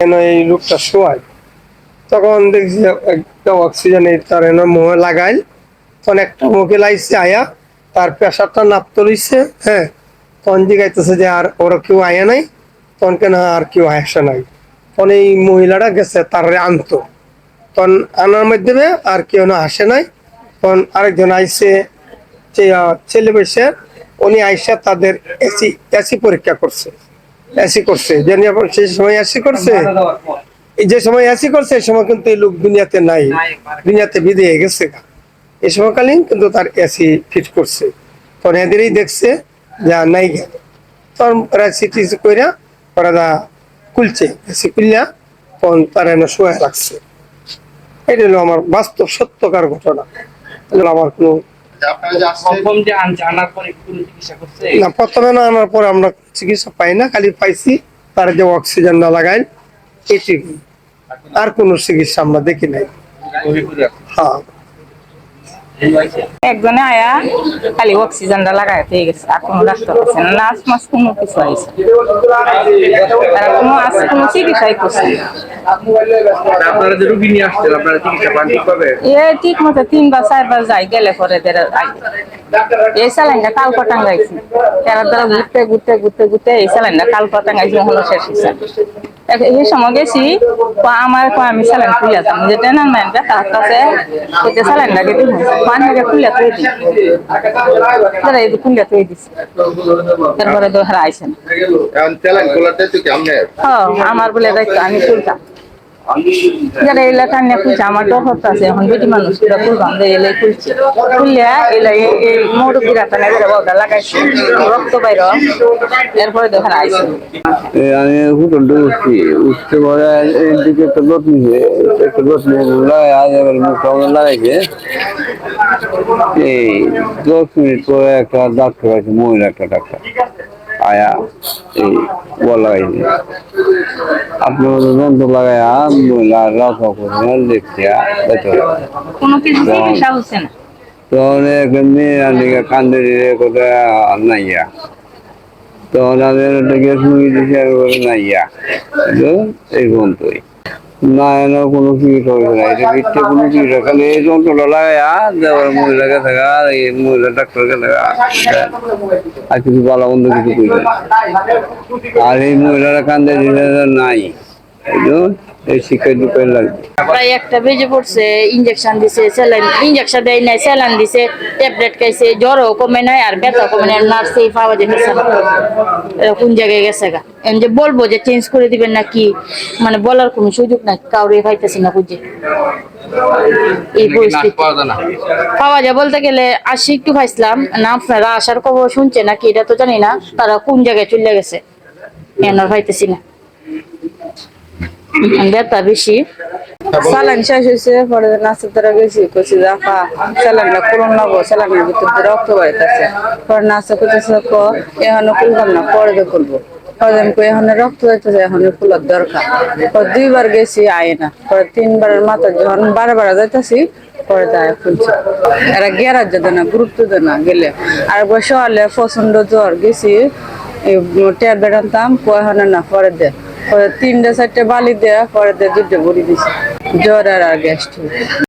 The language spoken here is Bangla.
কেন এই লোকটা শোয়ায়। তখন দেখছি একটা অক্সিজেনের তার এনে মুখে লাগাই তখন একটা মুখে লাইছে আয়া, তার প্রেশারটা নাপতে লইছে হ্যাঁ। তখন জিগাইতেছে যে আর ওরা কেউ আয়া নাই, তখন কেন আর কেউ আসে নাই। তখন এই মহিলাটা গেছে, তার আনতো। তখন আনার মাধ্যমে আর কেউ না আসে নাই। তখন আরেকজন আইসে ছেলে বসে, উনি আইসা তাদের এসি এসি পরীক্ষা করছে। এসি করছে। সেই সময় এসি করছে? যে সময় এসি করছে সময় কিন্তু এই লোক দুনিয়াতে নাই। দুনিয়াতে বিদে গেছে। এই সময়কালীন কিন্তু তার এসি ফিট করছে। তখন এদেরই দেখছে যা নাই গে। তখন সিটি কইরা ওরা দা খুলছে। এসি খুললা, তখন তারা এনে শোয়া রাখছে। এটা হলো আমার বাস্তব সত্যকার ঘটনা। আমার কোনো না প্রথমে না আনার পরে আমরা চিকিৎসা পাই না খালি পাইছি তার যে অক্সিজেন না লাগাই এটুকু আর কোনো চিকিৎসা আমরা দেখি নাই। হ্যাঁ। একজনে আয়া খালি অক্সিজেনটা লাগাই পেয়ে গেছে আর কোনো ডাক্তার আছে না। নার্স মাস কোনো কিছু আইছে তারা কোনো আজ কোনো চিকিৎসাই করছে না। আপনারা যে রুগী নিয়ে আসছেন আপনারা চিকিৎসা পান ঠিকভাবে? এ ঠিক মতো তিনবার চারবার যাই গেলে পরে এই স্যালাইনটা কালকা টাঙ্গাইছি তারা দ্বারা ঘুরতে ঘুরতে ঘুরতে ঘুরতে এই স্যালাইনটা কালকা টাঙ্গাইছি হলো শেষ হয়েছে এই সময় গেছি আমার কয় আমি স্যালাইন খুলে যে টেনার ম্যান তার কাছে ওইটা স্যালাইনটা কেটে পানি খুলে তুই দিই। তারা এই খুলে তুই দিছি। তারপরে তো হারা আইসেন হ্যাঁ আমার বলে দায়িত্ব আমি তুলতাম যারা এলাকা নিয়ে খুলছে আমার আছে, এখন বেটি মানুষ পুরা খুলবাম যে এলে খুলছে খুললে এলে এই- লাগাইছে, রক্ত বাইর এরপরে দেখেন আইসে এ, আমি উঠছি, উঠতে পরে এদিকে একটা লাগাই আজ এবার মুখ লাগাইছে। এই দশ মিনিট পরে একটা ডাক্তার আছে মহিলা একটা ডাক্তার। আয়া এই বল লাগাইছে আপনার যন্ত্র লাগাইয়া মহিলা রাফা করে না। তখন একটা মেয়ে কান্দে কোথায় নাইয়া তখন আমি গ্যাস দিয়েছি আর বলে নাইয়া তো এই পর্যন্তই। না কোনো এটা ভিত্তি কোনো চিকিৎসা খালি এই যন্ত্রটা লাগাইয়া দেওয়ার মহিলাকে থাকা এই মহিলা ডাক্তারকে থাকা। আর কিছু ভালো মন্দ কিছু না। আর এই মহিলারা কান্দে নাই। এই জন্য এই লাগবে প্রায় একটা বেজে পড়ছে ইঞ্জেকশন দিছে স্যালাইন ইঞ্জেকশন দেয় নাই স্যালাইন দিছে ট্যাবলেট খাইছে জ্বরও কমে নাই আর ব্যথা কমে নাই নার্সে পাওয়া যেতেছে না। কোন জায়গায় গেছে গা? এখন যে বলব যে চেঞ্জ করে দিবেন না কি মানে বলার কোনো সুযোগ নাই কাউরে পাইতেছি না খুঁজে। এই পরিস্থিতি। পাওয়া যায় বলতে গেলে আসি একটু খাইছিলাম না আপনারা আসার খবর শুনছে নাকি এটা তো জানি না তারা কোন জায়গায় চলে গেছে এখন আর পাইতেছি না। ব্যথা বেশি। স্যালাইন শেষ পরে নাচের দ্বারা গেছি, কইছি দেখা স্যালাইনটা করুন না গো স্যালাইনের ভিতর দিয়ে রক্ত বাড়িতেছে পরে নাচে কইতেছে, ক, এখনও খুললাম না, পরে খুলবো। পরে আমি এখানে রক্ত যাইতেছে এখন ফুলার দরকার। পরে দুইবার গেছি, আয় না। পরে তিনবারের মাথা যখন বারবার যাইতেছি, পরে দেয় খুলছে। এরা গেরার যাবে না গুরুত্ব দেয় না গেলে। আর বসে হলে প্রচণ্ড জ্বর গেছি ট্যাবলেট আনতাম, কয় হনে না, পরে দে। তিনটা, চারটে বালি দেয়া, পরে দে দুটো বড়ি দিছে। জ্বর আর আর গ্যাস্ট্রিক।